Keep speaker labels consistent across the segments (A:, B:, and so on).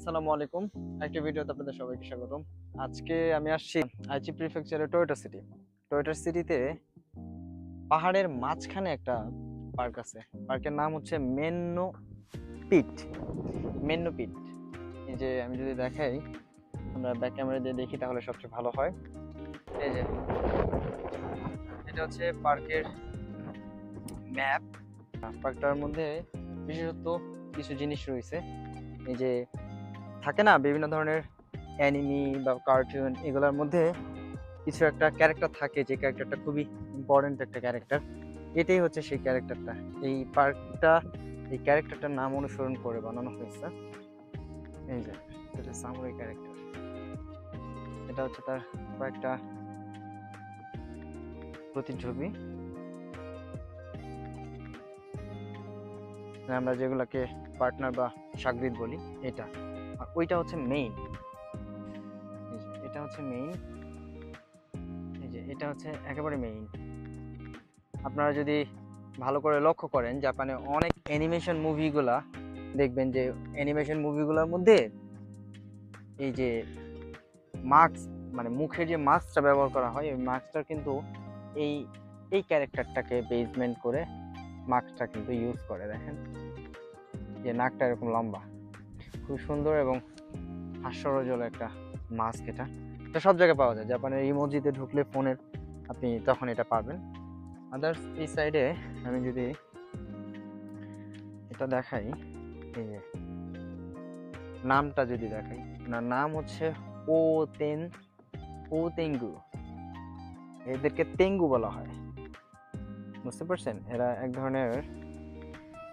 A: আসসালামু আলাইকুম। একটা ভিডিওতে আপনাদের সবাইকে স্বাগতম। আজকে আমি আসছি আইচি প্রিফেকচারের টয়োটা সিটি। টয়োটা সিটিতে পাহাড়ের মাঝখানে একটা পার্ক আছে। পার্কের নাম হচ্ছে মেন্নো পিট। মেন্নো পিট। এই যে আমি যদি দেখাই, আমরা ব্যাক ক্যামেরা দিয়ে দেখি তাহলে সবচেয়ে ভালো হয়। এই যে, এটা হচ্ছে পার্কের ম্যাপ পার্কটার মধ্যে বিশেষত কিছু জিনিস রয়েছে। এই যে থাকে না, বিভিন্ন ধরনের অ্যানিমি বা কার্টুন এগুলোর মধ্যে কিছু একটা ক্যারেক্টার থাকে যে ক্যারেক্টারটা খুবই ইম্পর্টেন্ট একটা ক্যারেক্টার এটাই হচ্ছে সেই ক্যারেক্টারটা এই পার্কটা এই ক্যারেক্টারটার নাম অনুসরণ করে বানানো হয়েছে। এই যে, এটা সামুরাই ক্যারেক্টার এটা হচ্ছে তার কয়েকটা প্রতিচ্ছবি। আমরা যেগুলোকে পার্টনার বা সাগরিদ বলি, এটা। ওইটা হচ্ছে মেইন এটা হচ্ছে মেইন এই যে, এটা হচ্ছে একেবারে মেইন আপনারা যদি ভালো করে লক্ষ্য করেন, জাপানে অনেক অ্যানিমেশন মুভিগুলা দেখবেন যে অ্যানিমেশন মুভিগুলোর মধ্যে এই যে মাস্ক মানে মুখের যে মাস্কটা ব্যবহার করা হয়, ওই মাস্কটা কিন্তু এই এই ক্যারেক্টারটাকে বেসমেন্ট করে মাস্কটা কিন্তু ইউজ করে, দেখেন? যে নাকটা এরকম লম্বা। খুব সুন্দর এবং হাস্যরজল একটা মাস্ক এটা। এটা সব জায়গায় পাওয়া যায়। জাপানের ইমোজিতে ঢুকলে ফোনের আপনি তখন এটা পাবেন। আদার্স এই সাইডে আমি যদি এটা দেখাই, এই যে নামটা যদি দেখাই না নাম হচ্ছে ও তেন ও তেঙ্গু এদেরকে তেঙ্গু বলা হয়। বুঝতে পারছেন? এরা এক ধরনের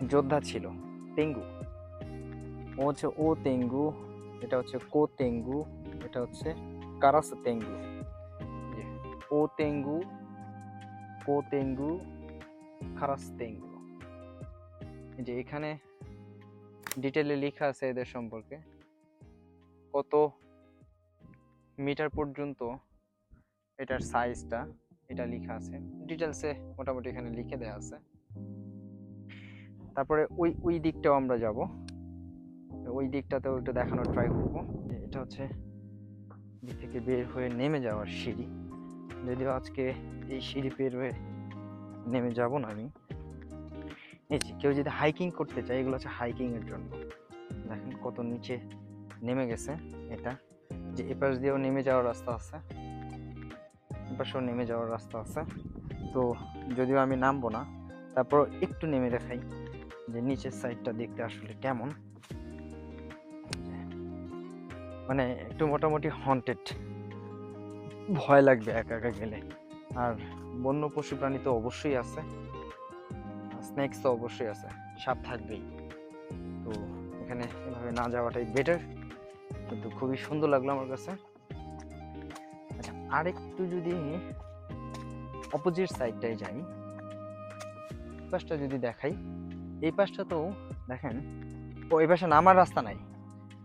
A: যোদ্ধা ছিল তেঙ্গু ও হচ্ছে ও তেঙ্গু, এটা হচ্ছে কো তেঙ্গু, এটা হচ্ছে কারাস তেঙ্গু। ও তেঙ্গু, কো তেঙ্গু খারাস তেঙ্গু। যে এখানে ডিটেলে লেখা আছে এদের সম্পর্কে। কত মিটার পর্যন্ত এটার সাইজটা এটা লেখা আছে। ডিটেলসে মোটামুটি এখানে লিখে দেওয়া আছে। তারপরে ওই ওই দিকটাও আমরা যাব। ওই দিকটাতেও একটু দেখানোর ট্রাই করব। এটা হচ্ছে দিক থেকে বের হয়ে নেমে যাওয়ার সিঁড়ি। যদিও আজকে এই সিঁড়ি বের হয়ে নেমে যাব না আমি। এই কেউ যদি হাইকিং করতে চায়, এগুলো হচ্ছে হাইকিংয়ের জন্য। দেখেন কত নিচে নেমে গেছে এটা। যে এপাশ দিয়েও নেমে যাওয়ার রাস্তা আছে, এপাশেও নেমে যাওয়ার রাস্তা আছে। তো যদিও আমি নামবো না তারপর একটু নেমে দেখাই যে নিচের সাইডটা দেখতে আসলে কেমন। মানে একটু মোটামুটি হন্টেড ভয় লাগবে একা একা গেলে। আর বন্য পশু প্রাণী তো অবশ্যই আছে। স্নেক্স তো অবশ্যই আছে। সাপ থাকবেই। তো এখানে এভাবে না যাওয়াটাই বেটার কিন্তু খুবই সুন্দর লাগল আমার কাছে। আচ্ছা আরেকটু যদি অপোজিট সাইডটায় যাই পাশটা যদি দেখাই, এই পাশটা তো দেখেন, ও এই পাশে নামার রাস্তা নাই।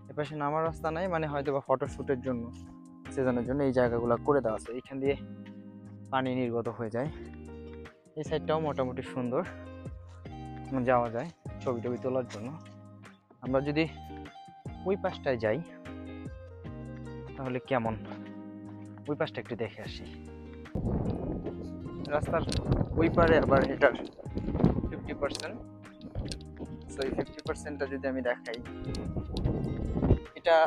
A: এই পাশে নামার রাস্তা নাই মানে হয়তো বা ফটোশ্যুটের জন্য সিজনের জন্য এই জায়গাগুলো করে দেওয়া আছে। এইখান দিয়ে পানি নির্গত হয়ে যায়। এই সাইডটাও মোটামুটি সুন্দর যাওয়া যায় ছবি টবি তোলার জন্য। আমরা যদি ওই পাশটায় যাই, তাহলে কেমন? ওই পাশটা একটু দেখে আসি। রাস্তার ওই পারে আবার এটার ফিফটি পার্সেন্ট সো এই ফিফটি পার্সেন্টটা যদি আমি দেখাই। এটা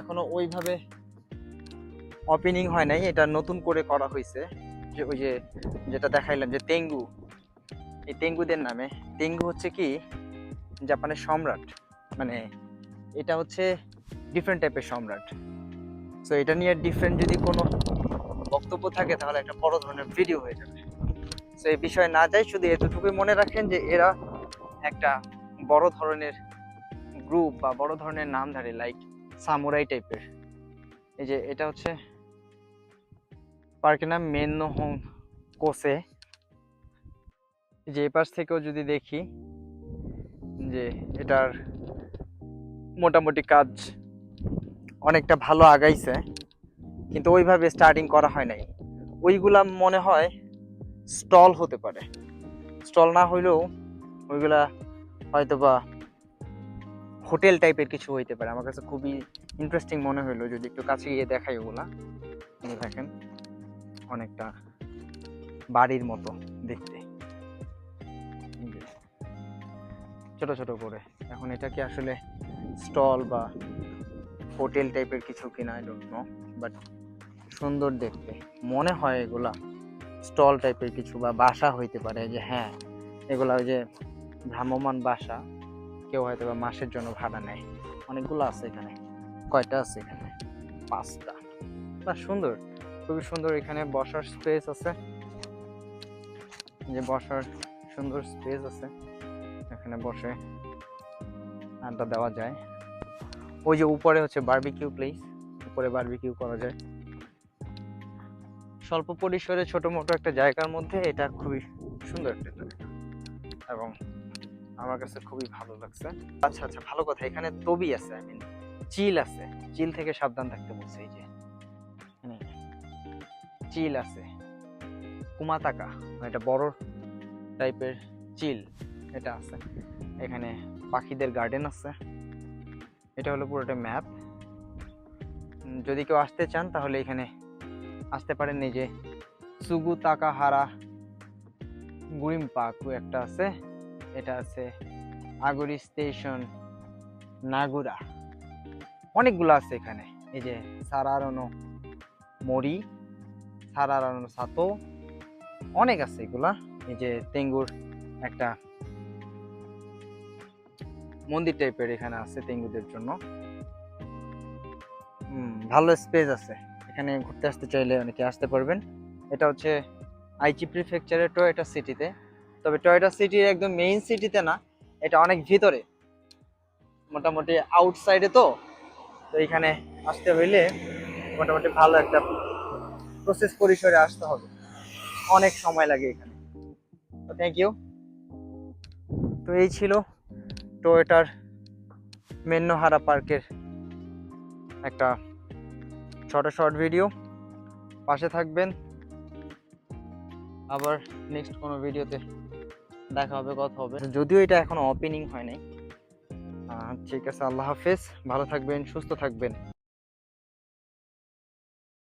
A: এখনও ওইভাবে ওপেনিং হয় নাই, এটা নতুন করে করা হয়েছে যে ওই যে যেটা দেখাইলাম, যে তেঙ্গু। এই তেঙ্গুদের নামে। তেঙ্গু হচ্ছে কি? জাপানের সম্রাট। মানে এটা হচ্ছে ডিফারেন্ট টাইপের সম্রাট। সো এটা নিয়ে ডিফারেন্ট যদি কোনো বক্তব্য থাকে, তাহলে একটা বড় ধরনের ভিডিও হয়ে যাবে। সো এই বিষয়ে না যাই, শুধু এতটুকুই মনে রাখেন যে এরা একটা বড় ধরনের গ্রুপ বা বড় ধরনের নামধারী লাইক সামুরাই টাইপের এই যে এটা হচ্ছে পার্কের নাম মেন্নোহং কোসে এই যে এপাশ থেকেও যদি দেখি যে এটার মোটামুটি কাজ অনেকটা ভালো আগাইছে, কিন্তু ওইভাবে স্টার্টিং করা হয় নাই। ওইগুলা মনে হয় স্টল হতে পারে। স্টল না হইলেও ওইগুলা হয়তো বা হোটেল টাইপের কিছু হইতে পারে। আমার কাছে খুবই ইন্টারেস্টিং মনে হলো যদি একটু কাছে গিয়ে দেখাই ওগুলা। এই দেখেন, অনেকটা বাড়ির মতো দেখতে। ছোট ছোট করে। এখন এটা কি আসলে স্টল বা হোটেল টাইপের কিছু কিনা? আই ডোন্ট নো বাট সুন্দর দেখতে। মনে হয় এগুলা স্টল টাইপের কিছু বা বাসা হইতে পারে। যে হ্যাঁ এগুলা ওই যে ভ্রাম্যমান বাসা। কেউ হয়তো বা মাসের জন্য ভাড়া নেয়। অনেকগুলো আছে এখানে। কয়টা আছে এখানে? পাঁচটা। বা সুন্দর। খুবই সুন্দর এখানে বসার স্পেস আছে। যে বসার সুন্দর স্পেস আছে, এখানে বসে আড্ডা দেওয়া যায়। ওই যে উপরে হচ্ছে বার্বিকিউ প্লেস উপরে বার্বিকিউ করা যায়। স্বল্প পরিসরে ছোট মোটো একটা জায়গার মধ্যে এটা খুবই সুন্দর একটা এবং আমার কাছে খুবই ভালো লাগছে। আচ্ছা আচ্ছা ভালো কথা। এখানে তবি আছে আই মিন চিল আছে। চিল থেকে সাবধান থাকতে বলছে, এই যে। চিল আছে। কুমাতাকা মানে এটা বড় টাইপের চিল এটা আছে। এখানে পাখিদের গার্ডেন আছে। এটা হলো পুরোটা ম্যাপ যদি কেউ আসতে চান, তাহলে এখানে আসতে পারেন। যে সুগু তাকাহারা গুরিম পাকু একটা আছে। এটা আছে আগরি স্টেশন, নাগুরা। অনেকগুলো আছে এখানে। এই যে সারারনো মরি, সারারনো সাতো, অনেক আছে এগুলা। এই যে তেঙ্গুর একটা মন্দির টাইপের এখানে আছে তেঙ্গুদের জন্য। ভালো স্পেস আছে। এখানে ঘুরতে আসতে চাইলে অনেকে আসতে পারবেন। এটা হচ্ছে আইচি প্রিফেকচারের টয়োটা সিটিতে তবে টয়োটা সিটির একদম মেইন সিটিতে না, এটা অনেক ভিতরে। মোটামুটি আউটসাইডে তো তো এখানে আসতে হইলে মোটামুটি ভালো একটা প্রসেস পরিসরে আসতে হবে। অনেক সময় লাগে এখানে। তো থ্যাংক ইউ তো এই ছিল টয়োটার মেন্নোহারা পার্কের একটা ছোট শর্ট ভিডিও পাশে থাকবেন। আবার নেক্সট কোনো ভিডিওতে দেখা হবে, কথা হবে। যদিও এটা এখনও ওপেনিং হয় নাই। ঠিক আছে, আল্লাহ হাফেজ। ভালো থাকবেন, সুস্থ থাকবেন।